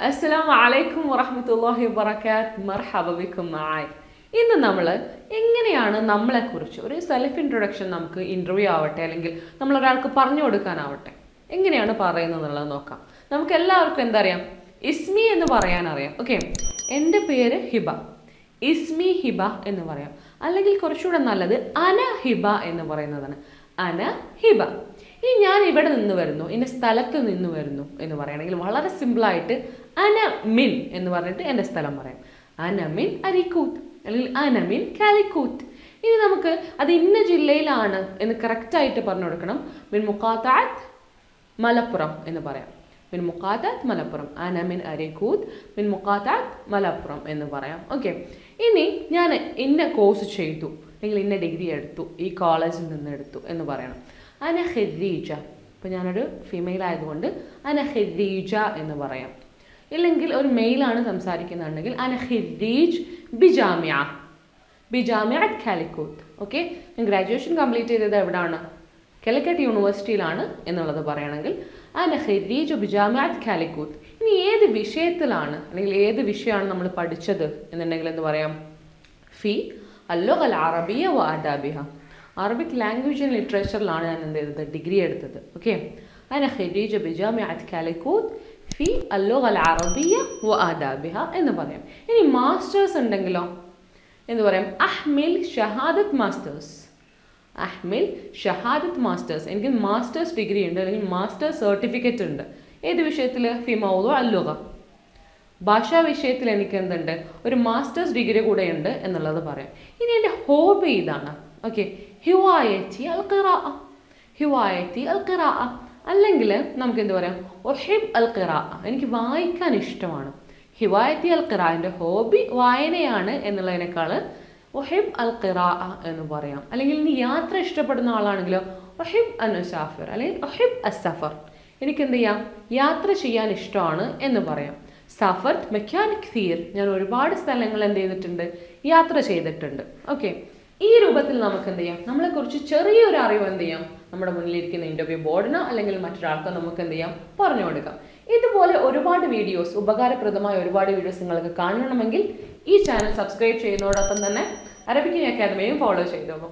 അസ്സലാമു അലൈക്കും വറഹമത്തല്ലാഹി വബറകാത്ത്. മർഹബ ബിക്കും മആയ്. ഇന്ന് നമ്മൾ എങ്ങനെയാണ് നമ്മളെക്കുറിച്ച് ഒരു സെൽഫ് ഇൻട്രൊഡക്ഷൻ നമുക്ക് ഇന്റർവ്യൂ ആവട്ടെ അല്ലെങ്കിൽ നമ്മൾ ഒരാൾക്ക് പറഞ്ഞു കൊടുക്കാനാവട്ടെ എങ്ങനെയാണ് പറയുന്നത് എന്നുള്ളത് നോക്കാം. നമുക്ക് എല്ലാവർക്കും എന്തറിയാം? ഇസ്മി എന്ന് പറയാൻ അറിയാം ഓക്കെ എന്റെ പേര് ഹിബ. ഇസ്മി ഹിബ എന്ന് പറയാം. അല്ലെങ്കിൽ കുറച്ചുകൂടെ നല്ലത് അന ഹിബ എന്ന് പറയുന്നതാണ്. അന ഹിബ. ഇനി ഞാൻ ഇവിടെ നിന്ന് വരുന്നു ഇന്ന സ്ഥലത്ത് നിന്ന് വരുന്നു എന്ന് പറയുകയാണെങ്കിൽ വളരെ സിമ്പിളായിട്ട് അന മിൻ എന്ന് പറഞ്ഞിട്ട് എന്റെ സ്ഥലം പറയാം. അനമിൻ അരിക്കൂത്ത് അല്ലെങ്കിൽ അനമിൻ കാലിക്കൂത്ത്. ഇനി നമുക്ക് അത് ഇന്ന ജില്ലയിലാണ് എന്ന് കറക്റ്റായിട്ട് പറഞ്ഞു കൊടുക്കണം. മിൻ മുക്കാത്താത്ത് മലപ്പുറം എന്ന് പറയാം. മിൻ മുക്കാത്താത്ത് മലപ്പുറം അനമിൻ അരിക്കൂത്ത് മിൻ മുക്കാത്താത്ത് മലപ്പുറം എന്ന് പറയാം. ഓക്കെ ഇനി ഞാൻ ഇന്ന കോഴ്സ് ചെയ്തു അല്ലെങ്കിൽ ഇന്ന ഡിഗ്രി എടുത്തു ഈ കോളേജിൽ നിന്ന് എടുത്തു എന്ന് പറയണം. അന ഹെരീജ ഇപ്പം ഞാനൊരു ഫീമെയിൽ ആയതുകൊണ്ട് അന ഹെരീജ എന്ന് പറയാം. ഇല്ലെങ്കിൽ ഒരു മെയിലാണ് സംസാരിക്കുന്നുണ്ടെങ്കിൽ അന ഹെരീജ് ബിജാമ്യ ബിജാമ്യ കാലിക്കൂത്ത്. ഓക്കെ ഗ്രാജുവേഷൻ കംപ്ലീറ്റ് ചെയ്തത് എവിടെയാണ് കാലിക്കറ്റ് യൂണിവേഴ്സിറ്റിയിലാണ് എന്നുള്ളത് പറയുകയാണെങ്കിൽ അന ഹെരീജ് അറ്റ് കാലിക്കൂത്ത്. ഇനി ഏത് വിഷയത്തിലാണ് അല്ലെങ്കിൽ ഏത് വിഷയമാണ് നമ്മൾ പഠിച്ചത് എന്നുണ്ടെങ്കിൽ എന്ത് പറയാം? ഫി അല്ലോ അൽ അറബിയ വ അദാബിഹ. അറബിക് ലാംഗ്വേജ് ആൻഡ് ലിറ്ററേച്ചറിലാണ് ഞാൻ എന്ത് ചെയ്തത്? ഡിഗ്രി എടുത്തത്. ഓക്കെ അന ഖരീജ അറ്റ് കാലിക്കൂത്ത്. ഫി അല്ലോ അൽ അറബിയ വ ആദാബിഹ എന്ന് പറയാം. ഇനി മാസ്റ്റേഴ്സ് ഉണ്ടെങ്കിലോ? എന്ന് പറയാം? അഹ്മിൽ ഷഹാദത്ത് മാസ്റ്റേഴ്സ് അഹ്മിൽ ഷഹാദത്ത് മാസ്റ്റേഴ്സ് എനിക്ക് മാസ്റ്റേഴ്സ് ഡിഗ്രി ഉണ്ട് അല്ലെങ്കിൽ മാസ്റ്റേഴ്സ് സർട്ടിഫിക്കറ്റ് ഉണ്ട്. ഏത് വിഷയത്തിൽ ഫി മൗദു അല്ലുക ഭാഷാ വിഷയത്തിൽ എനിക്ക് എന്തുണ്ട്? ഒരു മാസ്റ്റേഴ്സ് ഡിഗ്രി കൂടെ ഉണ്ട് എന്നുള്ളത് പറയാം. ഇനി എന്റെ ഹോബി ഇതാണ്. ഓക്കെ ഹിവായത്തി അൽ ഖിറാ ഹിവായത്തി അൽ ഖിറാ അല്ലെങ്കിൽ നമുക്ക് എന്ത് പറയാം? ഒഹിബ് അൽ ഖിറ എനിക്ക് വായിക്കാൻ ഇഷ്ടമാണ്. ഹിവായത്തി അൽ ഖിറ എന്റെ ഹോബി വായനയാണ് എന്നുള്ളതിനേക്കാൾ ഒഹിബ് അൽ ഖിറ എന്ന് പറയാം. അല്ലെങ്കിൽ ഇനി യാത്ര ഇഷ്ടപ്പെടുന്ന ആളാണെങ്കിലോ ഒഹിബ് അൻ സാഫിർ അല്ലെങ്കിൽ ഒഹിബ് അ സഫർ എനിക്ക് എന്ത് ചെയ്യാം? യാത്ര ചെയ്യാൻ ഇഷ്ടമാണ് എന്ന് പറയാം. സഫർ മെക്കാനിക് തീർ ഞാൻ ഒരുപാട് സ്ഥലങ്ങൾ എന്ത് ചെയ്തിട്ടുണ്ട്? യാത്ര ചെയ്തിട്ടുണ്ട്. ഓക്കെ. ഈ രൂപത്തിൽ നമുക്ക് എന്ത് ചെയ്യാം? നമ്മളെ കുറിച്ച് ചെറിയൊരു അറിവ് എന്ത് ചെയ്യാം? നമ്മുടെ മുന്നിലിരിക്കുന്ന ഇന്റർവ്യൂ ബോർഡിനോ അല്ലെങ്കിൽ മറ്റൊരാൾക്കോ നമുക്ക് എന്ത് ചെയ്യാം? പറഞ്ഞു കൊടുക്കാം. ഇതുപോലെ ഒരുപാട് വീഡിയോസ് ഉപകാരപ്രദമായ ഒരുപാട് വീഡിയോസ് നിങ്ങൾക്ക് കാണണമെങ്കിൽ ഈ ചാനൽ സബ്സ്ക്രൈബ് ചെയ്യുന്നതോടൊപ്പം തന്നെ അറബിക്കിനി അക്കാദമിയും ഫോളോ ചെയ്തോളൂ.